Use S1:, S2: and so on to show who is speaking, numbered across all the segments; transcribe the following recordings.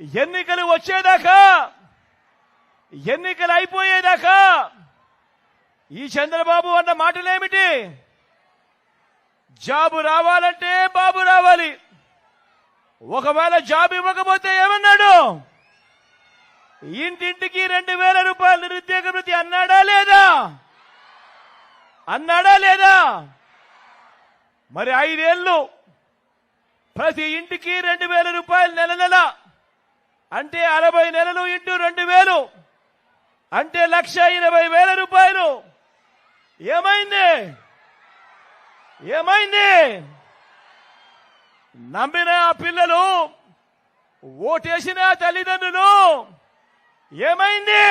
S1: ఎన్నికలు వచ్చేదాకా ఎన్నికలు అయిపోయేదాకా ఈ చంద్రబాబు అన్న మాటలేమిటి? జాబు రావాలంటే బాబు రావాలి. ఒకవేళ జాబ్ ఇవ్వకపోతే ఏమన్నాడు? ఇంటింటికి రెండు వేల రూపాయల నిరుద్యోగ వృత్తి అన్నాడా లేదా? అన్నాడా లేదా? మరి ఐదేళ్ళు ప్రతి ఇంటికి రెండు వేల రూపాయలు నెల నెల అంటే అరవై నెలలు ఇంటూ రెండు వేలు. అంటే లక్ష ఇరవై వేల రూపాయలు. ఏమైంది? ఏమైంది? నమ్మిన ఆ పిల్లలు ఓటేసిన తల్లిదండ్రులు ఏమైంది?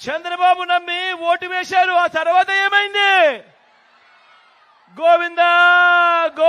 S1: చంద్రబాబు నమ్మి ఓటు వేశారు ఆ తర్వాత ఏమైంది? గోవింద గో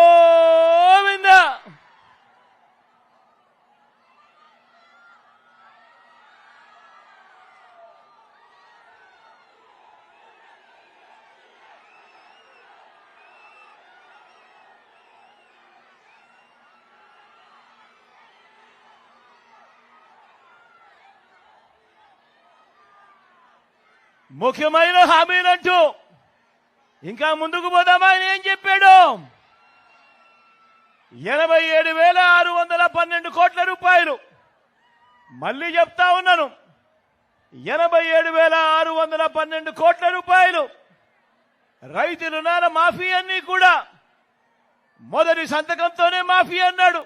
S1: ముఖ్యమైన హామీలంటూ ఇంకా ముందుకు పోదామా ఆయన ఏం చెప్పాడు? ఎనభై ఏడు వేల ఆరు వందల పన్నెండు కోట్ల రూపాయలు. మళ్ళీ చెప్తా ఉన్నాను. ఎనభై ఏడు వేల ఆరు వందల పన్నెండు కోట్ల రూపాయలు. రైతు రుణాల మాఫీ అన్ని కూడా మొదటి సంతకంతోనే మాఫీ అన్నాడు.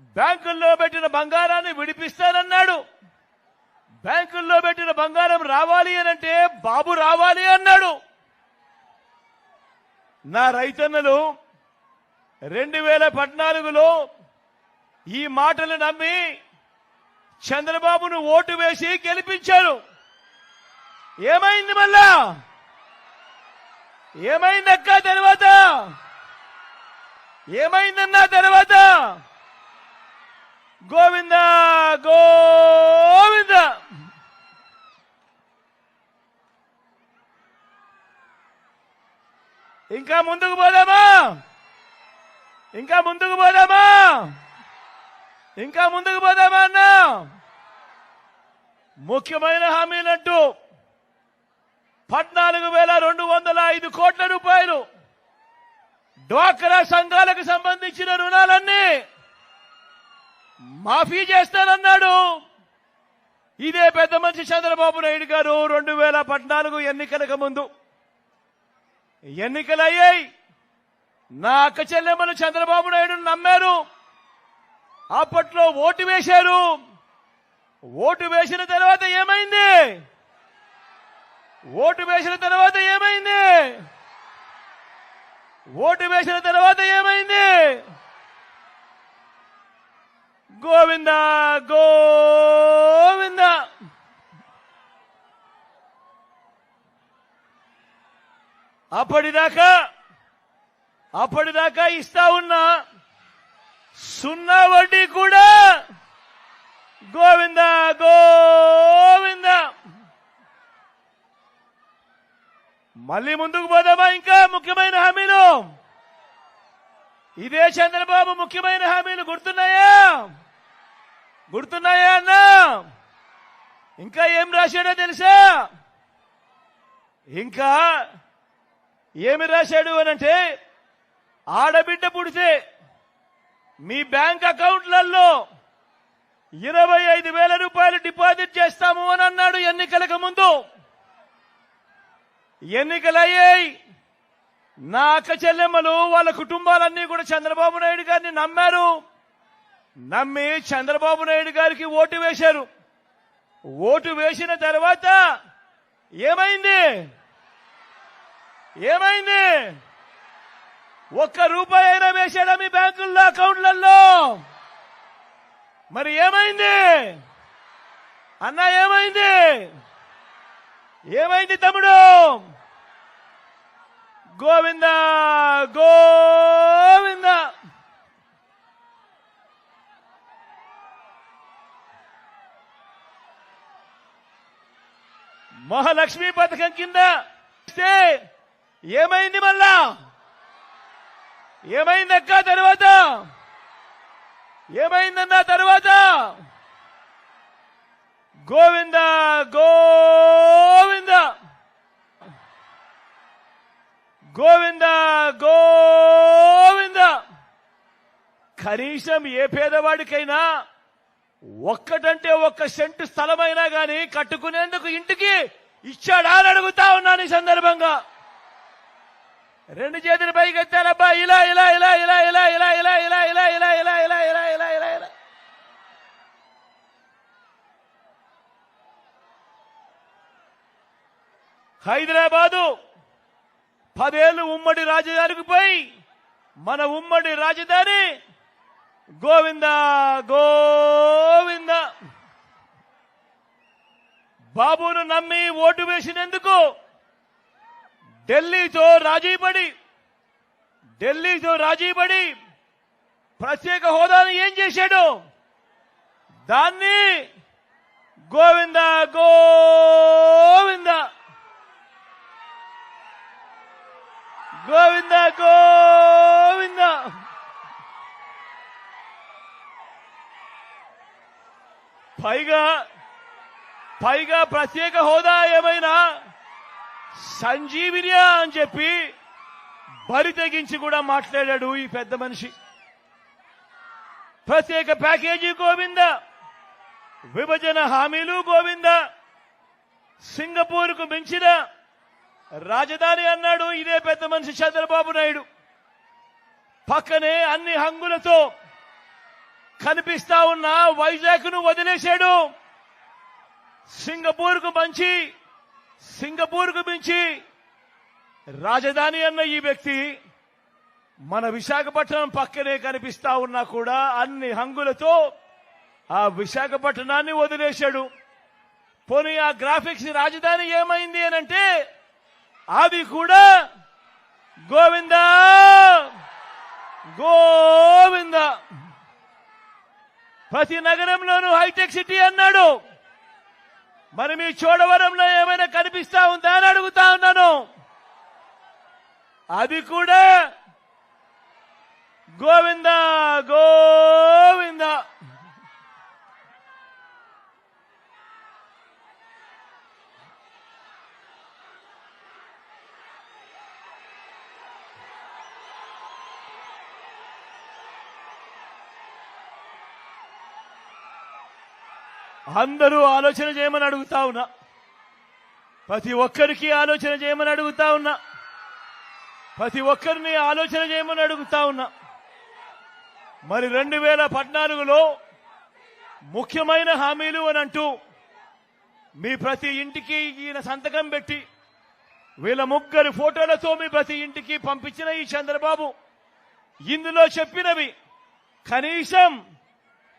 S1: బ్యాంకుల్లో పెట్టిన బంగారాన్ని విడిపిస్తానన్నాడు. బ్యాంకుల్లో పెట్టిన బంగారం రావాలి అనంటే బాబు రావాలి అన్నాడు. నా రైతన్నలు రెండు వేల పద్నాలుగులో ఈ మాటలు నమ్మి చంద్రబాబును ఓటు వేసి గెలిపించారు. ఏమైంది మళ్ళా? ఏమైందక్క తర్వాత? ఏమైందన్నా తర్వాత? గోవింద గో ఇంకా ముందుకు పోదామా? ఇంకా ముందుకు పోదామా? ఇంకా ముందుకు పోదామా అన్న? ముఖ్యమైన హామీలంటూ పద్నాలుగు వేల రెండు వందల ఐదు కోట్ల రూపాయలు డ్వాక్రా సంఘాలకు సంబంధించిన రుణాలన్నీ మాఫీ చేస్తానన్నాడు. ఇదే పెద్ద మనిషి చంద్రబాబు నాయుడు గారు రెండు వేల పద్నాలుగు ఎన్నికలకు ముందు. ఎన్నికలయ్యాయి. నా అక్క చెల్లెమ్మలు చంద్రబాబు నాయుడు నమ్మారు. అప్పట్లో ఓటు వేశారు. ఓటు వేసిన తర్వాత ఏమైంది? ఓటు వేసిన తర్వాత ఏమైంది? ఓటు వేసిన తర్వాత ఏమైంది? గోవింద గో అప్పటిదాకా అప్పటిదాకా ఇస్తా ఉన్నా సున్నా వడ్డీ కూడా గోవింద గోవింద. మళ్ళీ ముందుకు పోదామా ఇంకా? ముఖ్యమైన హామీలు. ఇదే చంద్రబాబు ముఖ్యమైన హామీలు గుర్తున్నాయా? గుర్తున్నాయా అన్నా? ఇంకా ఏం రాశాడో తెలుసా? ఇంకా ఏమి రాశాడు అనంటే ఆడబిడ్డ పుడితే మీ బ్యాంక్ అకౌంట్లలో ఇరవై ఐదు వేల రూపాయలు డిపాజిట్ చేస్తాము అని అన్నాడు ఎన్నికలకు ముందు. ఎన్నికలయ్యాయి. నా అక్క చెల్లెమ్మలు వాళ్ళ కుటుంబాలన్నీ కూడా చంద్రబాబు నాయుడు గారిని నమ్మారు. నమ్మి చంద్రబాబు నాయుడు గారికి ఓటు వేశారు. ఓటు వేసిన తర్వాత ఏమైంది? ఏమైంది? ఒక్క రూపాయి అయినా వేసాడా మీ బ్యాంకుల్లో అకౌంట్లలో? మరి ఏమైంది? అన్న ఏమైంది? ఏమైంది తమ్ముడు? గోవింద గోవింద! మహాలక్ష్మి పథకం కింద ఏమైంది మళ్ళా? ఏమైంది అక్క తర్వాత? ఏమైందన్న తర్వాత? గోవింద గోవింద! గోవింద గోవింద! కనీసం ఏ పేదవాడికైనా ఒక్కటంటే ఒక్క సెంటు స్థలమైనా గాని కట్టుకునేందుకు ఇంటికి ఇచ్చాడా అని అడుగుతా ఉన్నాను ఈ సందర్భంగా. రెండు చేతులు పైకి ఎత్తాలబ్బా ఇలా ఇలా ఇలా ఇలా ఇలా ఇలా ఇలా ఇలా ఇలా ఇలా ఇలా ఇలా ఇలా ఇలా ఇలా ఇలా హైదరాబాదు పదేళ్ళు ఉమ్మడి రాజధానికి పోయి మన ఉమ్మడి రాజధాని గోవింద గోవింద బాబును నమ్మి ఓటు వేసినందుకు ఢిల్లీతో రాజీపడి ఢిల్లీతో రాజీపడి ప్రత్యేక హోదాను ఏం చేశాడు? దాన్ని గోవింద గోవింద. గోవింద గోవింద. పైగా పైగా ప్రత్యేక హోదా ఏమైనా సంజీవినియా అని చెప్పి బరి తెగించి కూడా మాట్లాడాడు ఈ పెద్ద మనిషి. ప్రత్యేక ప్యాకేజీ గోవింద విభజన హామీలు గోవింద సింగపూర్కు మించిన రాజధాని అన్నాడు ఇదే పెద్ద మనిషి చంద్రబాబు నాయుడు. పక్కనే అన్ని హంగులతో కనిపిస్తా ఉన్న వైజాగ్ను వదిలేశాడు. సింగపూర్కు మంచి సింగపూర్కు మించి రాజధాని అన్న ఈ వ్యక్తి మన విశాఖపట్నం పక్కనే కనిపిస్తా ఉన్నా కూడా అన్ని హంగులతో ఆ విశాఖపట్నాన్ని వదిలేశాడు. పోనీ ఆ గ్రాఫిక్స్ రాజధాని ఏమైంది అని అంటే అది కూడా గోవింద! గోవింద! ప్రతి నగరంలోనూ హైటెక్ సిటీ అన్నాడు. మరి మీ చోడవరంలో ఏమైనా కనిపిస్తా ఉందా అని అడుగుతా ఉన్నాను. అది కూడా గోవింద గోవింద. అందరూ ఆలోచన చేయమని అడుగుతా ఉన్నా. ప్రతి ఒక్కరికి ఆలోచన చేయమని అడుగుతా ఉన్నా. ప్రతి ఒక్కరిని ఆలోచన చేయమని అడుగుతా ఉన్నా. మరి రెండు వేల పద్నాలుగులో ముఖ్యమైన హామీలు అని అంటూ మీ ప్రతి ఇంటికి ఈయన సంతకం పెట్టి వీళ్ళ ముగ్గురు ఫోటోలతో మీ ప్రతి ఇంటికి పంపించిన ఈ చంద్రబాబు. ఇందులో చెప్పినవి కనీసం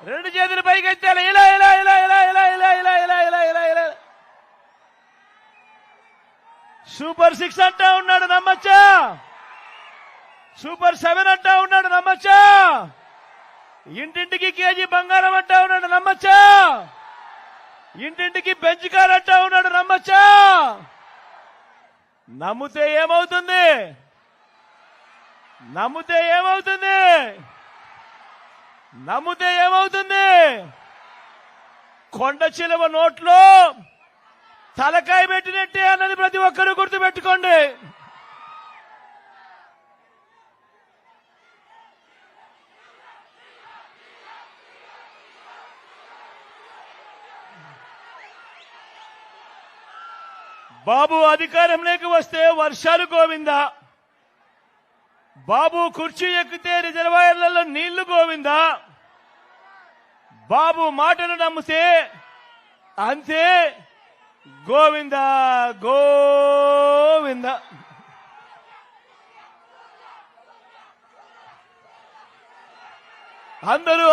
S1: రెండు చేతులు పైకి ఎత్తాలి ఇలా ఇలా ఇలా ఇలా ఇలా ఇలా ఇలా ఇలా ఇలా ఇలా ఇలా సూపర్ సిక్స్ అంటా ఉన్నాడు నమ్మచ్చా సూపర్ సెవెన్ అంటా ఉన్నాడు నమ్మచ్చా ఇంటింటికి కేజీ బంగారం అంటా ఉన్నాడు నమ్మచ్చా ఇంటింటికి బెంచ్ కార్ అంటా ఉన్నాడు నమ్మచ్చా నమ్మితే ఏమవుతుంది నమ్మితే ఏమవుతుంది నమ్మితే ఏమవుతుంది? కొండ చిలువ నోట్లో తలకాయ పెట్టినట్టే అన్నది ప్రతి ఒక్కరూ గుర్తుపెట్టుకోండి. బాబు అధికారంలోకి వస్తే వర్షాలు గోవిందా. బాబు కుర్చీ ఎక్కితే రిజర్వాయర్లలో నీళ్ళు గోవిందా. బాబు మాటను నమ్మితే అంతే. గోవింద గోవింద. అందరూ